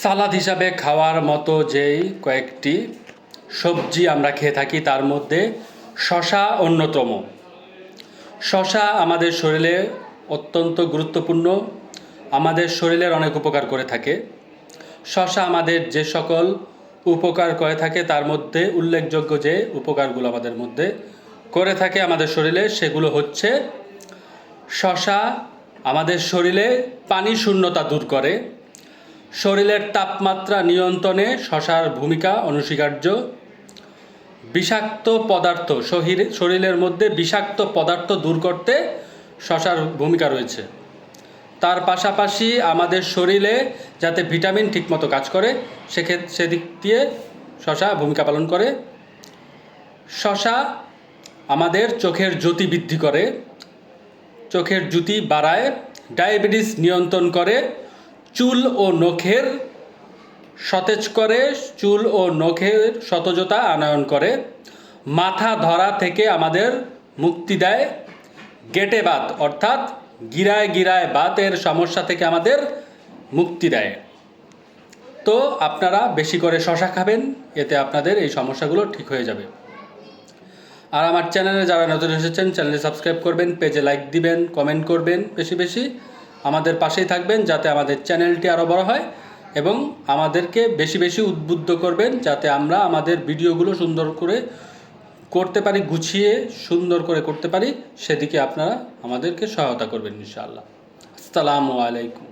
সালাদ হিসাবে খাওয়ার মতো যেই কয়েকটি সবজি আমরা খেয়ে থাকি, তার মধ্যে শশা অন্যতম। শশা আমাদের শরীরে অত্যন্ত গুরুত্বপূর্ণ, আমাদের শরীরের অনেক উপকার করে থাকে। শশা আমাদের যে সকল উপকার করে থাকে, তার মধ্যে উল্লেখযোগ্য যে উপকারগুলো আমাদের মধ্যে করে থাকে আমাদের শরীরে, সেগুলো হচ্ছে শশা আমাদের শরীরে পানি শূন্যতা দূর করে শরীরের তাপমাত্রা নিয়ন্ত্রণে শশার ভূমিকা অনস্বীকার্য। বিষাক্ত পদার্থ শরীর- শরীরের মধ্যে বিষাক্ত পদার্থ দূর করতে শশার ভূমিকা রয়েছে। তার পাশাপাশি আমাদের শরীরে যাতে ভিটামিন ঠিকমতো কাজ করে সেক্ষেত্রে সেদিক দিয়ে শশা ভূমিকা পালন করে। শশা আমাদের চোখের জ্যোতি বৃদ্ধি করে, চোখের জ্যোতি বাড়ায়, ডায়াবেটিস নিয়ন্ত্রণ করে চুল ও নখের সতেজ করে, চুল ও নখের সতেজতা আনয়ন করে। মাথা ধরা থেকে আমাদের মুক্তি দেয়। গেটে বাত, অর্থাৎ গিরায় গিরায় বাতের সমস্যা থেকে আমাদের মুক্তি দেয়। তো আপনারা বেশি করে শশা খাবেন, এতে আপনাদের এই সমস্যাগুলো ঠিক হয়ে যাবে। আর আমার চ্যানেলে যারা নতুন এসেছেন চ্যানেলে সাবস্ক্রাইব করবেন, পেজে লাইক দিবেন, কমেন্ট করবেন, বেশি বেশি। আমাদের পাশেই থাকবেন যাতে আমাদের চ্যানেলটি আরও বড় হয় এবং আমাদেরকে বেশি বেশি উদ্বুদ্ধ করবেন যাতে আমরা আমাদের ভিডিওগুলো সুন্দর করে করতে পারি, গুছিয়ে সুন্দর করে করতে পারি। সেদিকে আপনারা আমাদেরকে সহায়তা করবেন ইনশাআল্লাহ। আসসালামু আলাইকুম।